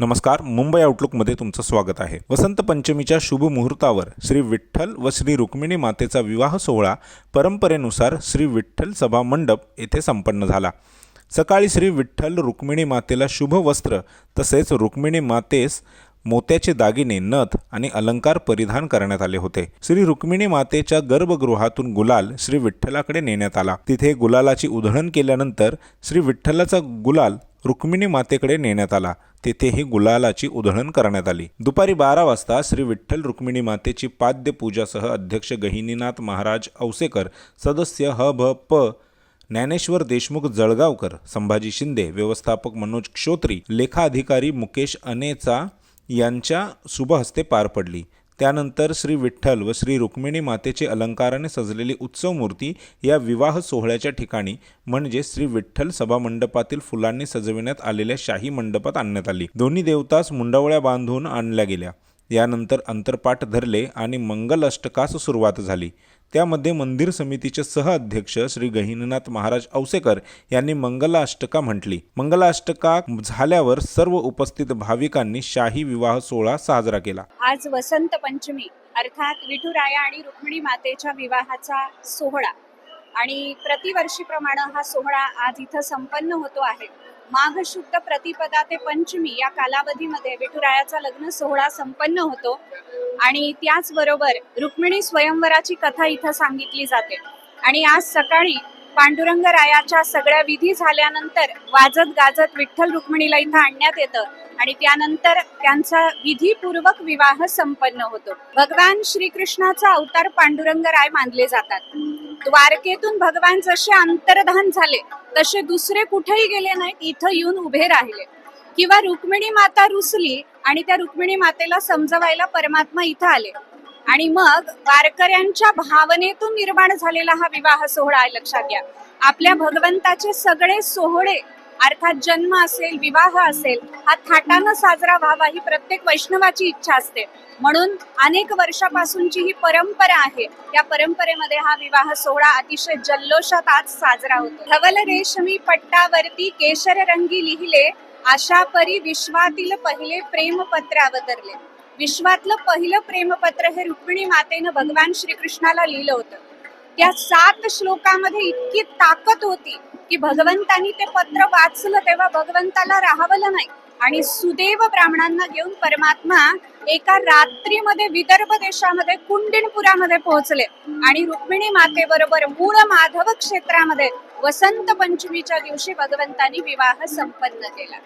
नमस्कार मुंबई आउटलुकमध्ये तुमचं स्वागत आहे. वसंत पंचमीच्या शुभ मुहूर्तावर श्री विठ्ठल व श्री रुक्मिणी मातेचा विवाह सोहळा परंपरेनुसार श्री विठ्ठल सभा मंडप येथे संपन्न झाला. सकाळी श्री विठ्ठल रुक्मिणी मातेला शुभ वस्त्र तसेच रुक्मिणी मातेस मोत्याचे दागिने नथ आणि अलंकार परिधान करण्यात आले होते. श्री रुक्मिणी मातेच्या गर्भगृहातून गुलाल श्री विठ्ठलाकडे नेण्यात आला. तिथे गुलालाची उधळण केल्यानंतर श्री विठ्ठलाचा गुलाल रुक्मिणी मातेकडे नेण्यात आला. तेथेही गुलालाची उधळण करण्यात आली. दुपारी बारा वाजता श्री विठ्ठल रुक्मिणी मातेची पाद्य पूजासह अध्यक्ष गहिनीनाथ महाराज औसेकर सदस्य ह भ प ज्ञानेश्वर देशमुख जळगावकर संभाजी शिंदे व्यवस्थापक मनोज क्षोत्री लेखा अधिकारी मुकेश अनेचा यांच्या शुभहस्ते पार पडली. त्यानंतर श्री विठ्ठल व श्री रुक्मिणी मातेचे अलंकाराने सजलेली उत्सव मूर्ती या विवाह सोहळ्याच्या ठिकाणी म्हणजे श्री विठ्ठल सभा मंडपातील फुलांनी सजविण्यात आलेल्या शाही मंडपात आणण्यात आली. दोन्ही देवतास मुंडावळ्या बांधून आणल्या गेल्या. यानंतर अंतरपाठ धरले आणि मंगल अष्टकास सुरुवात झाली. त्यामध्ये मंदिर समितीचे सहअध्यक्ष श्री गहिनीनाथ महाराज औसेकर यांनी मंगलाष्टका म्हटली. मंगलाष्टका झाल्यावर सर्व उपस्थित भाविकांनी शाही विवाह सोहळा साजरा केला. आज वसंत पंचमी अर्थात विठुराया आणि रुक्मिणी मातेच्या विवाहाचा सोहळा. आणि प्रतिवर्षीप्रमाणे हा सोहळा आज इथं संपन्न होतो आहे. माघ शुद्ध प्रतिपदा ते पंचमी या कालावधीमध्ये विठुरायाचा लग्न सोहळा संपन्न होतो. आणि त्याचबरोबर रुक्मिणी स्वयंवराची कथा इथं सांगितली जाते. आणि आज सकाळी पांडुरंग रायाच्या सगळ्या विधी झाल्यानंतर वाजत गाजत विठ्ठल रुक्मिणीला इथं आणण्यात येतं. आणि त्यानंतर त्यांचा विधीपूर्वक विवाह संपन्न होतो. भगवान श्रीकृष्णाचा अवतार पांडुरंग राय मानले जातात. द्वारकेतून भगवान जसे अंतर्धान झाले तसे दुसरे कुठेही गेले नाहीत इथं येऊन उभे राहिले. किंवा रुक्मिणी माता रुसली आणि त्या रुक्मिणी मातेला समजवायला परमात्मा इथं आले. आणि मग वारकऱ्यांच्या भावनेतून निर्माण झालेला हा विवाह सोहळा आहे लक्षात घ्या. आपल्या भगवंताचे सगळे सोहळे अर्थात जन्म असेल विवाह असेल हा थाटानं साजरा व्हावा ही प्रत्येक वैष्णवाची इच्छा असते. म्हणून अनेक वर्षापासूनची ही परंपरा आहे. या परंपरेमध्ये हा विवाह सोहळा अतिशय जल्लोषात आज साजरा होतो. धवल रेशमी पट्टावरती केशर रंगी लिहिले आशा परी विश्वातील पहिले प्रेमपत्र अवतरले. विश्वातलं पहिलं प्रेमपत्र हे रुक्मिणी मातेनं भगवान श्रीकृष्णाला लिहिलं होतं. त्या सात श्लोकामध्ये इतकी ताकद होती की भगवंतानी ते पत्र वाचलं तेव्हा भगवंताला राहावलं नाही. आणि सुदैव ब्राह्मणांना घेऊन परमात्मा एका रात्रीमध्ये विदर्भ देशामध्ये कुंडिनपुरामध्ये पोहोचले. आणि रुक्मिणी मातेबरोबर मूळ माधव क्षेत्रामध्ये वसंत पंचमीच्या दिवशी भगवंतानी विवाह संपन्न केला.